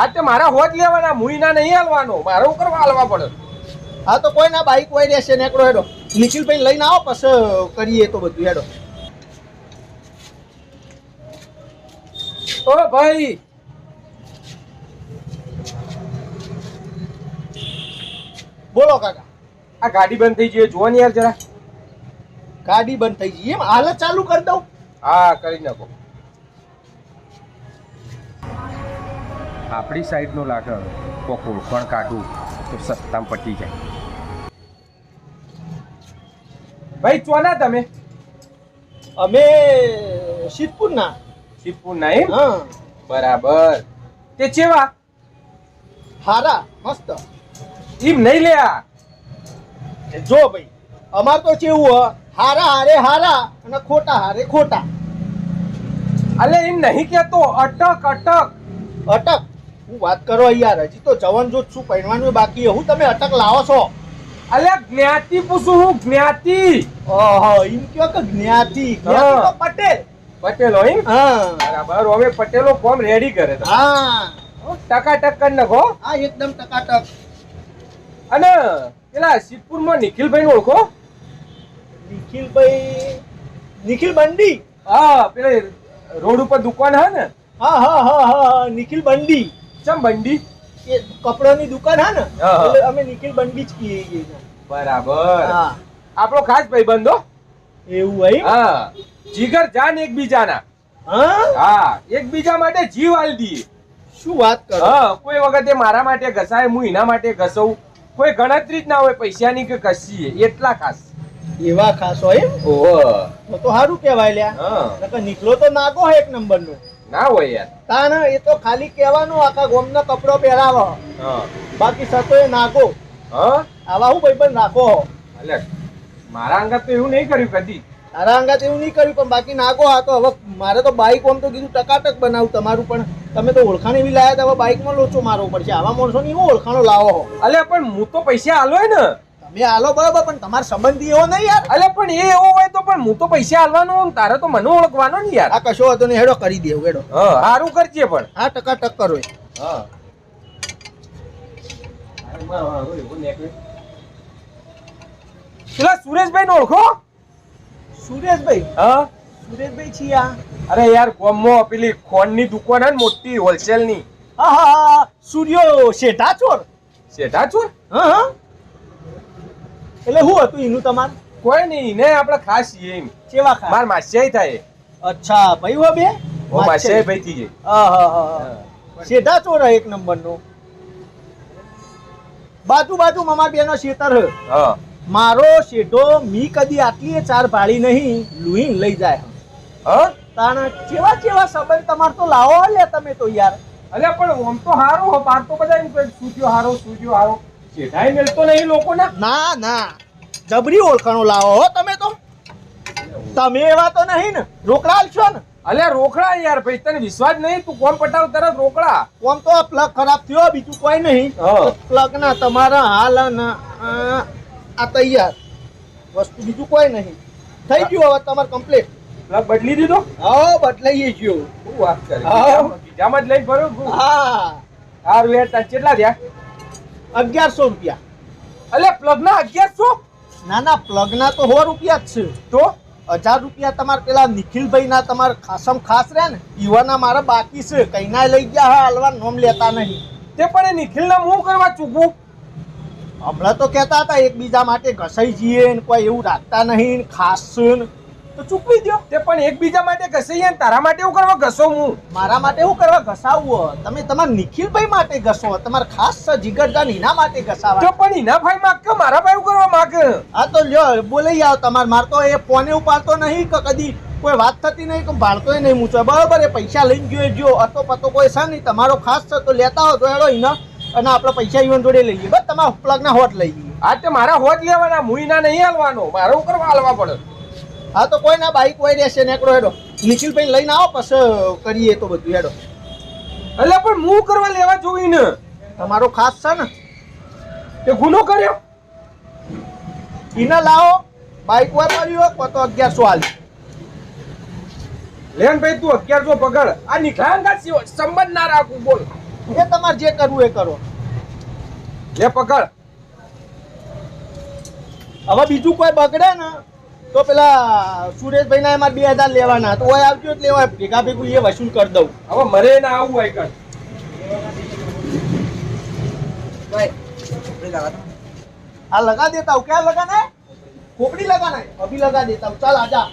આ તે મારા હોજ લેવાના મુઈના નહીં હાલવાનો. મારે હું કરવા હાલવા પડે. હા તો કોઈ ના બાઈક કોઈ રહેશે નેકડો હેડો. નિખિલભાઈ લઈને આવો પછી કરીએ તો બધું હેડો. ઓ ભાઈ! બોલો કાકા. આ ગાડી બંધ થઈ જઈએ જોવાની યાર જરા. ગાડી બંધ થઈ જઈએ એમ હાલ ચાલુ કરી દઉં. હા કરી નાખો. આપણી સાઈડનો લાગે કોક પણ કાઢું તો સસ્તામાં પટી જાય. ભાઈ ચોના તમે? અમે સિદ્ધપુર ના શિવપુર ના એમ બરાબર. તે ચેવા? હારા મસ્ત. એમ નહીં લે આ? જો ભાઈ અમાર તો ચેવું હારા હારે હારા અને ખોટા હારે ખોટા. અલે એમ નહીં કેતો અટક અટક. અટક? હું વાત કરો યાર હજી તો જવન જો છું પહેરવાનું બાકી હું તમે અટક લાવો છો. અલે જ્ઞાતિ પૂછું હું જ્ઞાતિ. ઓહો એમ કયો કે જ્ઞાતિ? પટેલ. પટેલો એમ? હા. બરાબર હવે પટેલો ફોર્મ રેડી કરે હા. ટકા ટક કરી નાખો. હા એકદમ ટકાટક. અને પેલા સિદ્ધપુરમાં નિખિલભાઈ ઓળખો? નિખિલભાઈ નિખિલ બંડી? હા પેલા રોડ ઉપર દુકાન હે ને? હા હા હા હા હા નિખિલ બંડી. ચમ બંડી? એ કપડાની દુકાન હા ને. એટલે અમે નિખિલ બંડી જ કહીએ છીએ. બરાબર. આપણો ખાસ ભાઈબંધો? એવું હોય હા. જીગર જાન એકબીજાના. હા? હા એકબીજા માટે જીવ આલી દઈએ શું વાત કરો? હા કોઈ વખતે મારા માટે ઘસાય હું એના માટે ઘસવું. કોઈ ગણતરી જ ના હોય પૈસાની કે કશી એટલા ખાસ. એવા ખાસ હોય એમ? ઓહો. તો સારું કહેવાય લ્યા. હા. નકર નીકળો તો નાગો હે એક નંબર નો ના હોય યાર. તાન એ તો ખાલી કહેવાનું આખા ગોમનો કપડો પહેરાવો. હા. બાકી સતો એ નાખો. હા? આવા હું ભાઈ પણ નાખો. એટલે મારા અંગત તો એવું નહીં કર્યું કદી. તારા અંગત એવું નહીં કર્યું પણ બાકી નાખો આ તો. હવે મારે તો બાઈક ઓમ તો કીધું ટકાટક બનાવું તમારું પણ તમે તો ઓળખાણ એવી લાયા તો હવે બાઈકમાં લોચો મારવો પડશે. આવા માણસોની હું ઓળખાણો લાવો? અલે પણ હું તો પૈસા આલો ને. તમે હાલો બરાબર પણ તમારા સંબંધી એવો નહીં યાર. અલે પણ એ એવો હોય તો પણ હું તો પૈસા હાલવાનો ને તારે તો મને ઓળખવાનો ને યાર. આ કશો હતો ને હેડો કરી દેવું હેડો. હા સારું કરજે પણ. હા ટકાટક કરો એ. હા. પેલા સુરેશભાઈ ને ઓળખો? સુરેશભાઈ? હા? સુરેશભાઈ છીએ અરે યાર ગોમમાં પેલી ખોનની દુકાન હે ને મોટી હોલસેલની હા હા સૂર્યો શેઠા ચોર શેઠા છો હા હા. એટલે શું હતું એનું તમાર? કોઈ નહીં ને આપણે ખાસ છીએ એમ. કેવા ખાસ? માર માસ્યાઈ થાય. અચ્છા ભાઈ હો બે? ઓ માસ્યાઈ ભાઈ થી હા હા હા શેઠા ચોર એક નંબર નો બાજુ બાજુ મમા બેનો શેતર હ. મારો શેઢો મી કદી આટલી ચાર ભાડી નહીં લુહીન લઈ જાય હા? તાણ કેવા કેવા સંબંધ તમાર તો લાવો લે તમે તો યાર. અરે પણ ઓમ તો હારો હો બાર તો બધા સૂટ્યો હારો સૂટ્યો હારો. શેઠાઈ મેળતો નહીં લોકોના? ના ના. જબરી ઓળખાણો લાવો હો તમે તો. તમે એવા તો નહીં ને. રોકડા આલશો ને. અલે રોકડા યાર ભાઈ તને વિશ્વાસ નહીં? તું કોણ પટાવ તરત રોકડા? કોમ તો પ્લગ ખરાબ થયો બીજું કોઈ નહીં. પ્લગ ના તમારા હાલ ના આ તૈયાર. વસ્તુ બીજું કોઈ નહીં. થઈ ગયું હવે તમારે કમ્પ્લીટ પ્લગ બદલી દીધો? હા બદલાઈ ગયો. શું વાત કરે? બીજામાં જ લઈ ભર્યો હા. હારું યાર કેટલા થયા? અગિયારસો રૂપિયા. એટલે પ્લગ ના અગિયારસો? ના ના પ્લગ ના તો સો રૂપિયા જ છે. તો? હજાર રૂપિયા તમારે પેલા નિખિલભાઈ ના તમારે ખાસમ ખાસ રહે ને યુવાના મારા બાકી છે. કઈ ના લઈ ગયા હા હાલવા નોમ લેતા નહીં. તે પણ એ નિખિલ ને હું કરવા ચૂકવું? હમણાં તો કહેતા હતા એકબીજા માટે ઘસાઈ જઈએ ને કોઈ એવું રાખતા નહીં ખાસ છે ને. તો ચૂકવી દો તે પણ એકબીજા માટે ઘસાઈએ તારા માટે એવું કરવા ઘસો હું? મારા માટે હું કરવા ઘસાવવું તમે તમારા નિખિલભાઈ માટે ઘસો તમારા ખાસ છે હિના માટે તો પણ એના ભાઈ માગ કે મારા ભાઈ હું કરવા માગ? આ તો લ્યો બોલાઈ આવો તમારે. માર તો એ ફોને ઉપાડતો નહીં કે કદી કોઈ વાત થતી નહીં કે ભાડતો નહીં મૂછો. બરાબર એ પૈસા લઈને ગયો જો અતો પતો કોઈ છે નહીં. તમારો ખાસ છે તો લેતા હો તો એડો એના અને આપણે પૈસા ઈવન જોડે લઈ લઈએ બસ તમારા પ્લગના હોટ લઈ લઈએ આ તે મારા હોટ લેવાના. મુઈના નહીં હાલવાનો. મારે હું કરવા હાલવા પડે? હા તો કોઈ ના બાઈક કોઈ રહેશે નેકડો હેડો. નિખિલભાઈ લઈને આવો પછી કરીએ તો બધું હેડો. એટલે પણ હું કરવા લેવા જોઈ ને તમારો ખાસ છે ને? તે ગુનો કર્યો? એને લાવો બાઈક વાર મળ્યો કો તો અગિયારસો હાલ લેન ભાઈ તું અગિયારસો પગાર. આ સિવાય સંબંધ ના રાખું બોલ. એ તમારે જે કરવું એ કરો. લે પકડ હવે બીજું કોઈ બગડે ને તો પેલા સુરેશભાઈ ના એમાં બે હજાર લેવાના તો હોય આવજો એટલે હોય ભેગા ભેગું એ વસૂલ કરી દઉં. હવે મરે ના આવું હોય કર આ લગા દેતા હું ક્યાં લગાના ખોપડી લગાના અભી લગા દેતા હું ચાલ આજા.